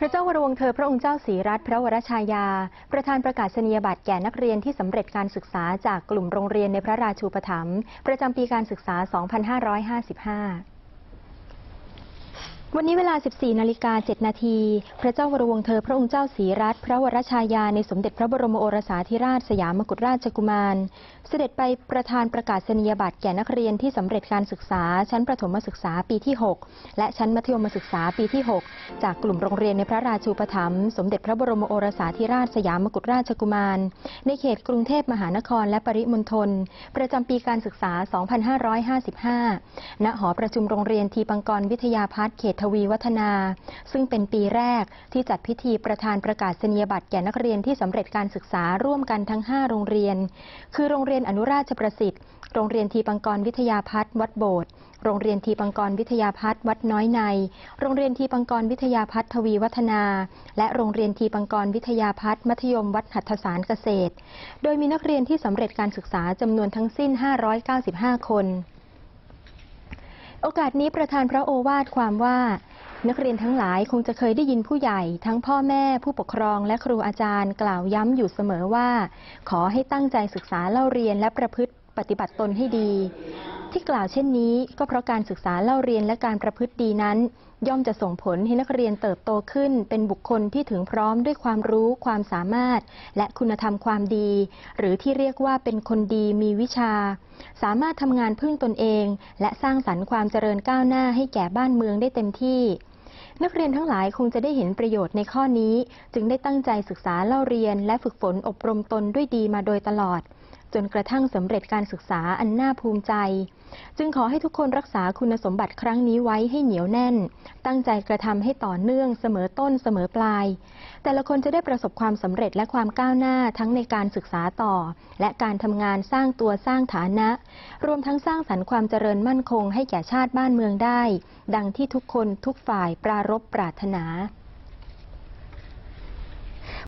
พระเจ้าวรวงเธอพระองค์เจ้าศรีรัตน์พระวรชายา ประธานประกาศนียบัตรแก่นักเรียนที่สำเร็จการศึกษาจากกลุ่มโรงเรียนในพระราชูปถัมภ์ประจำปีการศึกษา 2555 วันนี้เวลา 14 นาฬิกา 7 นาที พระเจ้าวรวงเธอพระองค์เจ้าศรีรัตน์พระวรชายาในสมเด็จพระบรมโอรสาธิราชสยามกุฎราชกุมาร เสด็จไปประธานประกาศนียบัตรแก่นักเรียนที่สำเร็จการศึกษา ชั้นประถมศึกษาปีที่ 6 และชั้นมัธยมศึกษาปีที่ 6 จากกลุ่มโรงเรียนในพระราชูปถัมภ์สมเด็จพระบรมโอรสาธิราชสยามกุฎราชกุมาร ในเขตกรุงเทพมหานครและปริมณฑลประจำปีการศึกษา 2555 ณ หอประชุมโรงเรียนทีปังกรวิทยาพัฒน์เขตทวีวัฒนา ซึ่งเป็นปีแรกที่จัดพิธีประธานประกาศนียบัตรแก่นักเรียนที่สำเร็จการศึกษาร่วมกันทั้ง 5 โรงเรียน คือโรงเรียนอนุราชประสิทธิ์ โรงเรียนทีปังกรวิทยาพัฒน์วัดโบสถ์โรงเรียนทีปังกรวิทยาพัฒน์วัดน้อยใน โรงเรียนทีปังกรวิทยาพัฒน์ทวีวัฒนา และโรงเรียนทีปังกรวิทยาพัฒน์มัธยมวัดหัตถสารเกษตร โดยมีนักเรียนที่สำเร็จการศึกษาจำนวนทั้งสิ้น 595 คน โอกาสนี้ประธานพระโอวาทความว่า นักเรียนทั้งหลายคงจะเคยได้ยินผู้ใหญ่ ทั้งพ่อแม่ผู้ปกครองและครูอาจารย์กล่าวย้ำอยู่เสมอว่า ขอให้ตั้งใจศึกษาเล่าเรียนและประพฤติปฏิบัติตนให้ดี ที่กล่าวเช่นนี้ก็เพราะการศึกษาเล่าเรียนและการประพฤติดีนั้น ย่อมจะส่งผลให้นักเรียนเติบโตขึ้น เป็นบุคคลที่ถึงพร้อมด้วยความรู้ความสามารถ และคุณธรรมความดี หรือที่เรียกว่าเป็นคนดีมีวิชา สามารถทำงานพึ่งตนเอง และสร้างสรรค์ความเจริญก้าวหน้าให้แก่บ้านเมืองได้เต็มที่นักเรียนทั้งหลายคงจะได้เห็นประโยชน์ในข้อนี้ จึงได้ตั้งใจศึกษาเล่าเรียนและฝึกฝนอบรมตนด้วยดีมาโดยตลอด จนกระทั่งสำเร็จการศึกษาอันน่าภูมิใจ จึงขอให้ทุกคนรักษาคุณสมบัติครั้งนี้ไว้ให้เหนียวแน่น ตั้งใจกระทำให้ต่อเนื่องเสมอต้นเสมอปลาย แต่ละคนจะได้ประสบความสำเร็จและความก้าวหน้าทั้งในการศึกษาต่อ และการทำงานสร้างตัวสร้างฐานะ รวมทั้งสร้างสรรค์ความเจริญมั่นคงให้แก่ชาติบ้านเมืองได้ ดังที่ทุกคนทุกฝ่ายปรารบปรารถนา